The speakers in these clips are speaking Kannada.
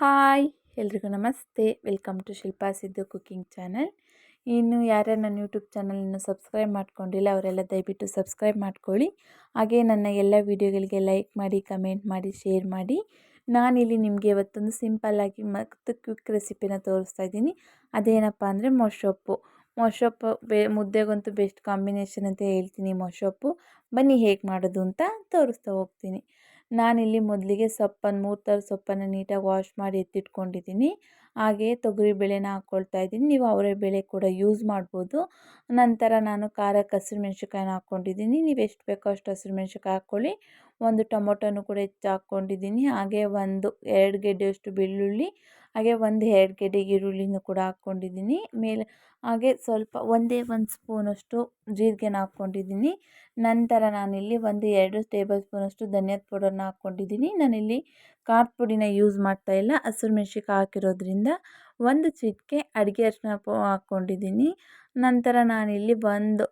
ಹಾಯ್, ಎಲ್ರಿಗೂ ನಮಸ್ತೆ. Welcome to Shilpa Siddu cooking channel. ಇನ್ನು ಯಾರ್ಯಾರು ನನ್ನ ಯೂಟ್ಯೂಬ್ ಚಾನಲನ್ನು ಸಬ್ಸ್ಕ್ರೈಬ್ ಮಾಡ್ಕೊಂಡಿಲ್ಲ, ಅವರೆಲ್ಲ ದಯವಿಟ್ಟು ಸಬ್ಸ್ಕ್ರೈಬ್ ಮಾಡ್ಕೊಳ್ಳಿ. ಹಾಗೆ ನನ್ನ ಎಲ್ಲ ವೀಡಿಯೋಗಳಿಗೆ ಲೈಕ್ ಮಾಡಿ, ಕಮೆಂಟ್ ಮಾಡಿ, ಶೇರ್ ಮಾಡಿ. ನಾನಿಲ್ಲಿ ನಿಮಗೆ ಇವತ್ತೊಂದು ಸಿಂಪಲ್ಲಾಗಿ ಮತ್ತು ಕ್ವಿಕ್ ರೆಸಿಪಿನ ತೋರಿಸ್ತಾ ಇದ್ದೀನಿ. ಅದೇನಪ್ಪ ಅಂದರೆ ಮೊಶೊಪ್ಪು ಮೊಶೊಪ್ಪು ಬೆ, ಮುದ್ದೆಗಂತೂ ಬೆಸ್ಟ್ ಕಾಂಬಿನೇಷನ್ ಅಂತ ಹೇಳ್ತೀನಿ ಮೊಶೊಪ್ಪು ಬನ್ನಿ ಹೇಗೆ ಮಾಡೋದು ಅಂತ ತೋರಿಸ್ತಾ ಹೋಗ್ತೀನಿ. ನಾನಿಲ್ಲಿ ಮೊದಲಿಗೆ ಸೊಪ್ಪನ್ನು ಮೂರು ಥರದ ಸೊಪ್ಪನ್ನು ನೀಟಾಗಿ ವಾಶ್ ಮಾಡಿ ಎತ್ತಿಟ್ಕೊಂಡಿದ್ದೀನಿ ಹಾಗೆಯೇ ತೊಗರಿ ಬೇಳೆನ ಹಾಕ್ಕೊಳ್ತಾ ಇದ್ದೀನಿ. ನೀವು ಅವರೇ ಬೇಳೆ ಕೂಡ ಯೂಸ್ ಮಾಡ್ಬೋದು. ನಂತರ ನಾನು ಖಾರಕ್ಕೆ ಹಸಿರು ಮೆಣ್ಸಿನ್ಕಾಯಿನ ಹಾಕ್ಕೊಂಡಿದ್ದೀನಿ ನೀವು ಎಷ್ಟು ಬೇಕೋ ಅಷ್ಟು ಹಸಿರು ಮೆಣಸಿನ್ಕಾಯಿ ಹಾಕ್ಕೊಳ್ಳಿ. ಒಂದು ಟೊಮೊಟೊನು ಕೂಡ ಹೆಚ್ಚು ಹಾಕ್ಕೊಂಡಿದ್ದೀನಿ ಹಾಗೆ ಒಂದು ಎರಡು ಗೆಡ್ಡೆಯಷ್ಟು ಬೆಳ್ಳುಳ್ಳಿ ಹಾಗೆ ಒಂದು ಎರಡು ಗೆಡ್ಡೆ ಈರುಳ್ಳಿನೂ ಕೂಡ ಹಾಕ್ಕೊಂಡಿದ್ದೀನಿ. ಮೇಲೆ ಹಾಗೆ ಸ್ವಲ್ಪ ಒಂದೇ ಒಂದು ಸ್ಪೂನಷ್ಟು ಜೀರಿಗೆನ ಹಾಕ್ಕೊಂಡಿದ್ದೀನಿ. ನಂತರ ನಾನಿಲ್ಲಿ ಒಂದು ಎರಡು ಟೇಬಲ್ ಸ್ಪೂನಷ್ಟು ಧನಿಯಾದ ಪೌಡರ್ನ ಹಾಕ್ಕೊಂಡಿದ್ದೀನಿ. ನಾನಿಲ್ಲಿ ಖಾರದ ಪುಡಿನ ಯೂಸ್ ಮಾಡ್ತಾ ಇಲ್ಲ. ಹಸಿರು ಮೆಣ್ಸಿನ್ಕಾಯಿ ಹಾಕಿರೋದ್ರಿಂದ ಒಂದು ಚಿಟಿಕೆ ಅಡುಗೆ ಅರಿಶಿನ ಹಾಕ್ಕೊಂಡಿದ್ದೀನಿ. ನಂತರ ನಾನಿಲ್ಲಿ ಒಂದು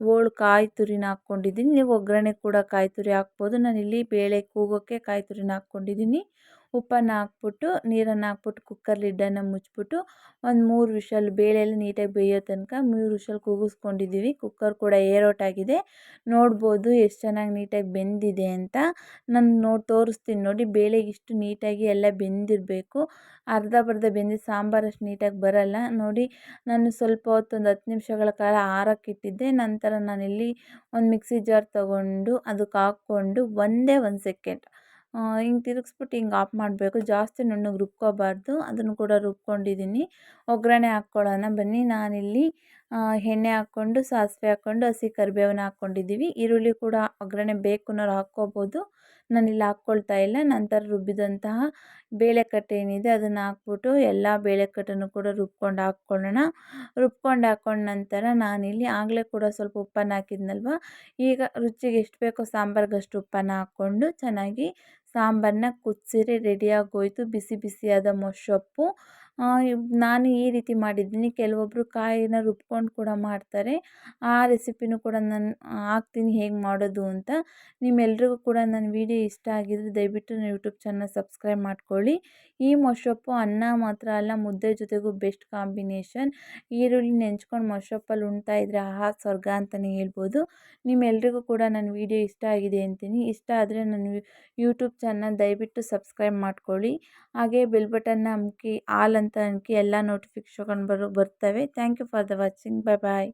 ಹೋಳು ಕಾಯಿ ತುರಿನ ಹಾಕ್ಕೊಂಡಿದ್ದೀನಿ. ನೀವು ಒಗ್ಗರಣೆ ಕೂಡ ಕಾಯಿ ತುರಿ ಹಾಕ್ಬೋದು. ನಾನಿಲ್ಲಿ ಬೇಳೆ ಕೂಗೋಕ್ಕೆ ಕಾಯಿ ತುರಿನ ಹಾಕ್ಕೊಂಡಿದ್ದೀನಿ. ಉಪ್ಪನ್ನು ಹಾಕ್ಬಿಟ್ಟು, ನೀರನ್ನು ಹಾಕ್ಬಿಟ್ಟು ಕುಕ್ಕರ್ ಲಿಡ್ಡನ್ನು ಮುಚ್ಚಿಬಿಟ್ಟು ಒಂದು ಮೂರು ವಿಷಲ್ ಬೇಳೆಯಲ್ಲಿ ನೀಟಾಗಿ ಬೇಯೋ ತನಕ ಮೂರು ವಿಷಲ್ ಕೂಗಿಸ್ಕೊಂಡಿದ್ದೀವಿ ಕುಕ್ಕರ್ ಕೂಡ ಏರ್ ಔಟ್ ಆಗಿದೆ ನೋಡ್ಬೋದು ಎಷ್ಟು ಚೆನ್ನಾಗಿ ನೀಟಾಗಿ ಬೆಂದಿದೆ ಅಂತ. ನಾನು ನೋಡಿ, ತೋರಿಸ್ತೀನಿ ನೋಡಿ. ಬೇಳೆಗೆ ಇಷ್ಟು ನೀಟಾಗಿ ಎಲ್ಲ ಬೆಂದಿರಬೇಕು. ಅರ್ಧ ಬರ್ಧ ಬೆಂದಿದ್ದು ಸಾಂಬಾರು ಅಷ್ಟು ನೀಟಾಗಿ ಬರಲ್ಲ. ನೋಡಿ, ನಾನು ಸ್ವಲ್ಪ ಹೊತ್ತೊಂದು ಹತ್ತು ನಿಮಿಷಗಳ ಕಾಲ ಆರೋಕ್ಕಿಟ್ಟಿದ್ದೆ ನಂತರ ನಾನಿಲ್ಲಿ ಒಂದು ಮಿಕ್ಸಿ ಜಾರ್ ತಗೊಂಡು ಅದಕ್ಕೆ ಹಾಕ್ಕೊಂಡು, ಒಂದೇ ಒಂದು ಸೆಕೆಂಡ್ ಹಿಂಗೆ ತಿರುಗಿಸ್ಬಿಟ್ಟು ಹಿಂಗೆ ಆಫ್ ಮಾಡಬೇಕು. ಜಾಸ್ತಿ ನುಣ್ಣಗೆ ರುಬ್ಕೋಬಾರ್ದು. ಅದನ್ನು ಕೂಡ ರುಬ್ಕೊಂಡಿದ್ದೀನಿ. ಒಗ್ಗರಣೆ ಹಾಕ್ಕೊಳ್ಳೋಣ ಬನ್ನಿ. ನಾನಿಲ್ಲಿ ಎಣ್ಣೆ ಹಾಕ್ಕೊಂಡು, ಸಾಸಿವೆ ಹಾಕ್ಕೊಂಡು, ಹಸಿ ಕರಿಬೇವನ್ನ ಹಾಕ್ಕೊಂಡಿದ್ದೀವಿ. ಈರುಳ್ಳಿ ಕೂಡ ಒಗ್ಗರಣೆ ಬೇಕು ಅನ್ನೋರು ಹಾಕ್ಕೋಬೋದು. ನಾನಿಲ್ಲಿ ಹಾಕ್ಕೊಳ್ತಾ ಇಲ್ಲ. ನಂತರ ರುಬ್ಬಿದಂತಹ ಬೇಳೆಕಟ್ಟು ಏನಿದೆ ಅದನ್ನು ಹಾಕ್ಬಿಟ್ಟು ಎಲ್ಲ ಬೇಳೆಕಟ್ಟನ್ನು ಕೂಡ ರುಬ್ಕೊಂಡು ಹಾಕ್ಕೊಳ್ಳೋಣ. ರುಬ್ಕೊಂಡು ಹಾಕ್ಕೊಂಡ ನಂತರ ನಾನಿಲ್ಲಿ ಆಗಲೇ ಕೂಡ ಸ್ವಲ್ಪ ಉಪ್ಪನ್ನು ಹಾಕಿದ್ನಲ್ವ? ಈಗ ರುಚಿಗೆ ಎಷ್ಟು ಬೇಕೋ ಸಾಂಬಾರ್ಗಷ್ಟು ಉಪ್ಪನ್ನು ಹಾಕ್ಕೊಂಡು ಚೆನ್ನಾಗಿ ಸಾಂಬಾರನ್ನ ಕುದಿಸಿರಿ ರೆಡಿಯಾಗೋಯಿತು ಬಿಸಿ ಬಿಸಿಯಾದ ಮೊಸೊಪ್ಪು ನಾನು ಈ ರೀತಿ ಮಾಡಿದ್ದೀನಿ. ಕೆಲವೊಬ್ಬರು ಕಾಯಿನ ರುಬ್ಕೊಂಡು ಕೂಡ ಮಾಡ್ತಾರೆ. ಆ ರೆಸಿಪಿನೂ ಕೂಡ ನಾನು, ಹಾಕ್ತೀನಿ ಹೇಗೆ ಮಾಡೋದು ಅಂತ. ನಿಮ್ಮೆಲ್ರಿಗೂ ಕೂಡ ನನ್ನ ವಿಡಿಯೋ ಇಷ್ಟ ಆಗಿದ್ರೆ ದಯವಿಟ್ಟು ನನ್ನ ಯೂಟ್ಯೂಬ್ ಚಾನಲ್ ಸಬ್ಸ್ಕ್ರೈಬ್ ಮಾಡ್ಕೊಳ್ಳಿ. ಈ ಮೊಸೊಪ್ಪು ಅನ್ನ ಮಾತ್ರ ಅಲ್ಲ, ಮುದ್ದೆ ಜೊತೆಗೂ ಬೆಸ್ಟ್ ಕಾಂಬಿನೇಷನ್. ಈರುಳ್ಳಿ ನೆಂಚ್ಕೊಂಡು ಮೊಸೊಪ್ಪಲ್ಲಿ ಉಣ್ತಾ ಇದ್ದರೆ ಆಹಾ, ಸ್ವರ್ಗ ಅಂತಲೇ ಹೇಳ್ಬೋದು. ನಿಮ್ಮೆಲ್ರಿಗೂ ಕೂಡ ನನ್ನ ವಿಡಿಯೋ ಇಷ್ಟ ಆಗಿದೆ ಅಂತೀನಿ. ಇಷ್ಟ ಆದರೆ ನನ್ನ ಯೂಟ್ಯೂಬ್ ಚಾನಲ್ ದಯವಿಟ್ಟು ಸಬ್ಸ್ಕ್ರೈಬ್ ಮಾಡ್ಕೊಳ್ಳಿ. ಹಾಗೆ ಬೆಲ್ ಬಟನ್ನ ಅಮ್ಕಿ ಆಲ್ ಅಂತ ಅಮ್ಕಿ ಎಲ್ಲ ನೋಟಿಫಿಕೇಷನ್ ಬರು, ಬರ್ತವೆ. Thank you for the watching bye bye